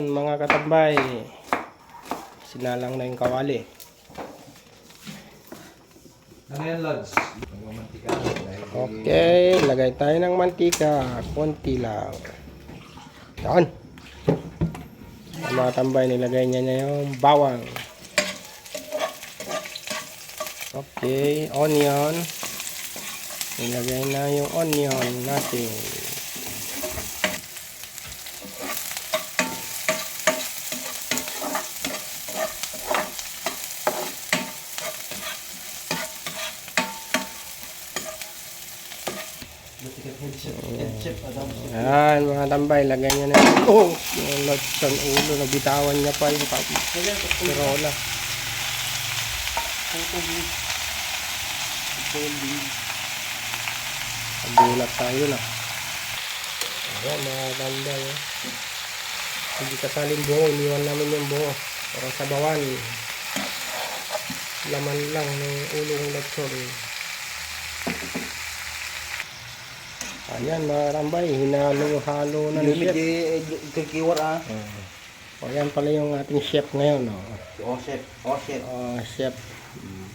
Mga katambay, sinalang na yung kawali. Ano yan, Lods? Magmamantika. Okay, lagay tayo ng mantika. Konti lang. Yan. Mga tambay, nilagay niya na yung bawang. Okay, onion. Nilagay na yung onion natin. Headship, Adam. Yan, mga tambay, lagay niya na yung oh, yung lodson ulo. Nabitawan niya pa yung kapirola. Nagulat tayo na. Ayan, mga tambay. Oh. Hindi kasaling buo, iniwan namin yung buo. Para sa bawan. Laman lang ng ulong lodson. Ayan, mga tambay, hinalo-halo na ni chef. kikiwar ah. O yan pala yung ating chef ngayon. Oh. Oh shit, oh shit. Ah, chef. Mm.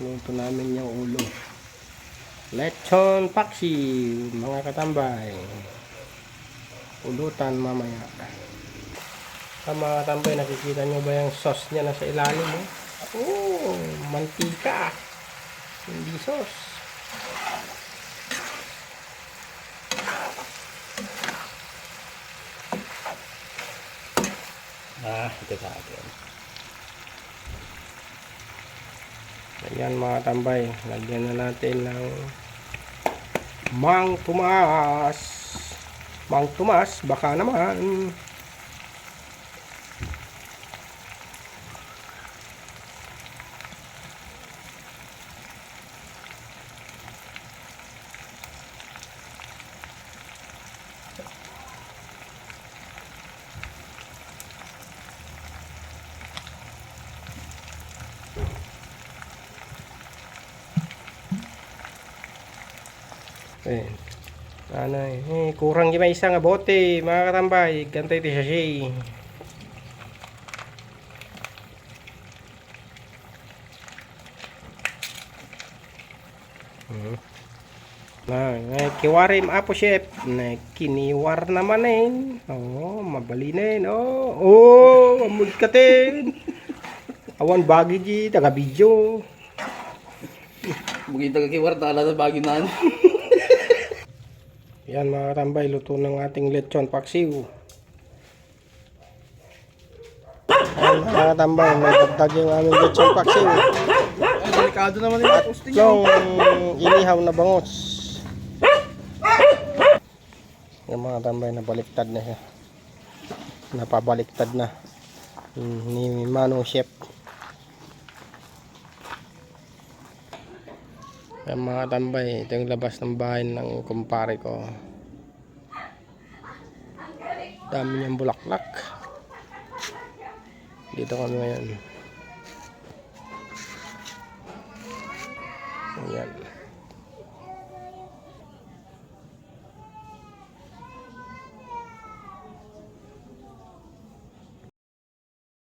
Luto namin yung ulo. Lechon paksi, mga katambay. Ulutan mamaya. Sa mga katambay, nakikita nyo ba yung sauce niya nasa ilalim? Oh, oh mantika. Hindi sauce. Ah, ito sa akin. Ayan mga tambay, lagyan na natin ng Mang Tomas. Mang Tomas, baka naman. Eh, ano eh, eh, kurang yung isa nga bote, mga katambay. Gantay ti siya eh. Hmm. Na, kiwarim apo chef. Na kiniwar naman eh. Oh, mabalinin. Oh, oh, amud katin. Awan bagi ji taga video. Bugita kikiwar, tala sa bagyo na. Yan mga tambay, luto ng ating lechon paksiw. Yan mga tambay, may dagdag yung aming lechon paksiw. Ay, delikado naman yung posting Yung inihaw na bangos. Yung mga tambay, nabaliktad na siya. Napabaliktad na. Hmm, Ni Mano Chef. Yung mga tambay, ito yung labas ng bahay ng kumpare ko. Dami niyang bulaklak. Dito kami ngayon. Ayan.